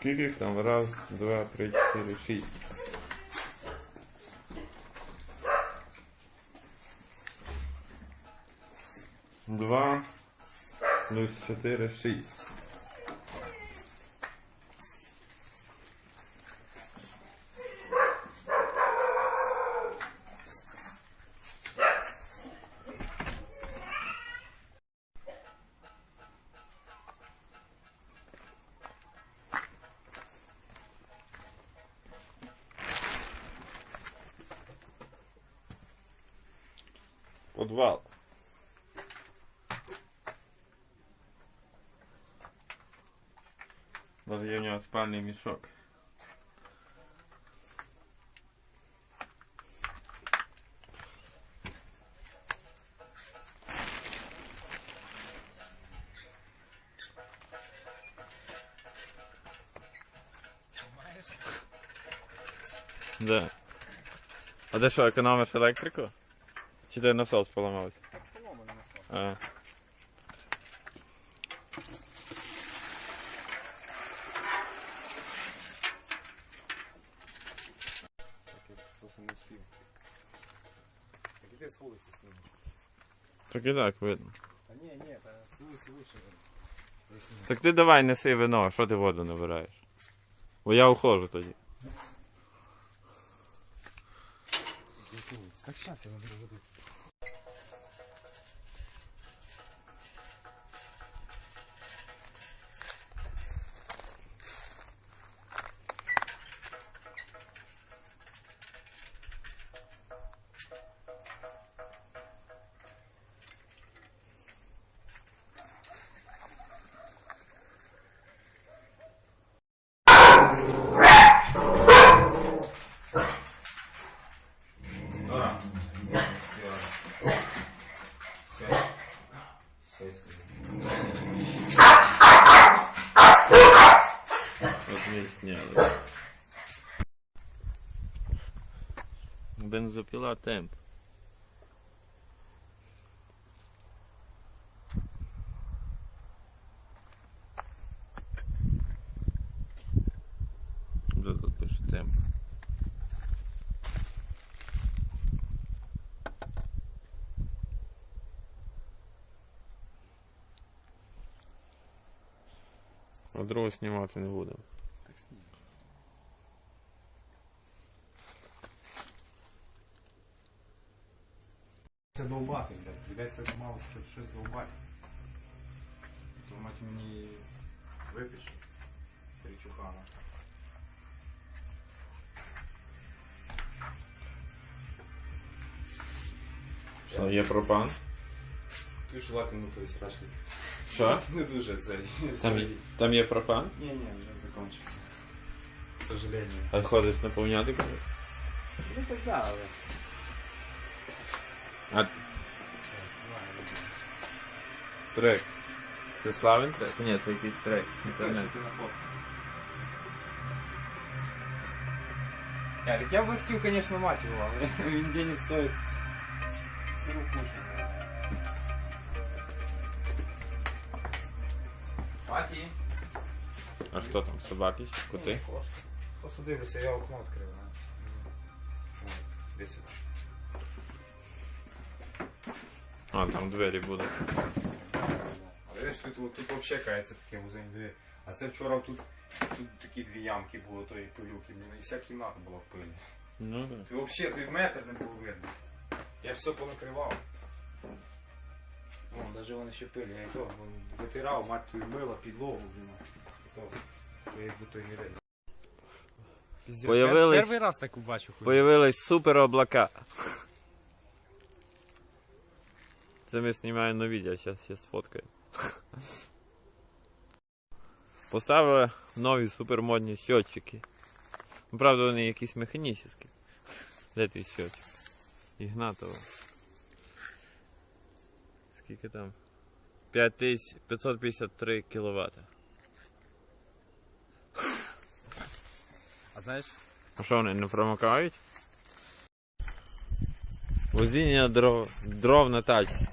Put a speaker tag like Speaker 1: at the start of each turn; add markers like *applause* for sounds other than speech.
Speaker 1: Скільки їх там? Раз, два, три, чотири, шість. Два плюс чотири, шість. Подвал. Даже є в нього спальний мішок. Да. А де що, економиш електрику? Чи де насос поламався?
Speaker 2: Так просто не успів. Так з вулиці снімеш.
Speaker 1: Так і так видно.
Speaker 2: Та ні, ні, та з вулиці лучше видно.
Speaker 1: Так ти давай неси вино, що ти воду набираєш? Бо я ухожу тоді.
Speaker 2: Так щас я наберу води.
Speaker 1: Ми сняли. Бензопіла темп. Де тут пише темп? А другого знімати не будемо.
Speaker 2: Так снімеш. Це довбати, блядь. Придеться мало щоб щось довбати. То мать мені випише. Причухана.
Speaker 1: Що, є пропан?
Speaker 2: Ти желательно той срачки.
Speaker 1: Що?
Speaker 2: Не дуже цей.
Speaker 1: Там, є- там є пропан?
Speaker 2: Ні, ні, вже закончився. К сожалению.
Speaker 1: А ходиш наповняти коли?
Speaker 2: Ну так да, але.
Speaker 1: А
Speaker 2: Знаю,
Speaker 1: трек. Це славен трек? Ні, це якийсь трек з
Speaker 2: Те,
Speaker 1: інтернету.
Speaker 2: що ти на фото. Ярик, я би хотів, звісно, мати його, але він денег *laughs* стоїть. Сиру кушу. Маті.
Speaker 1: А хто там? Собаки коти?
Speaker 2: Кошка. Просто дивлюся, я окно відкрив. а. Ну, Десь сюди.
Speaker 1: А, там двері будуть.
Speaker 2: Але видиш, тут, тут взагалі кається таке музей. диви. А це вчора тут, тут такі дві ямки було тої пилюки, блін, і вся кімната була в пилі.
Speaker 1: Ну так.
Speaker 2: Ти взагалі тут метр не було видно. Я все понакривав. Вон, навіть вони ще пилі, я і то вон, витирав, мать твою мила, підлогу, блін. І То, то якби не рейд.
Speaker 1: Появились-
Speaker 2: Перший раз таку бачу. хуй.
Speaker 1: Появились супер облака. Це ми знімаємо на відео, зараз я сфоткаю. Поставили нові супермодні щотчики. Ну, Правда, вони якісь механічні. Де твій щотчик? Ігнатова. Скільки там? 5553 кВт.
Speaker 2: А знаєш,
Speaker 1: А що вони не промокають? Возіння дров, дров на тачці.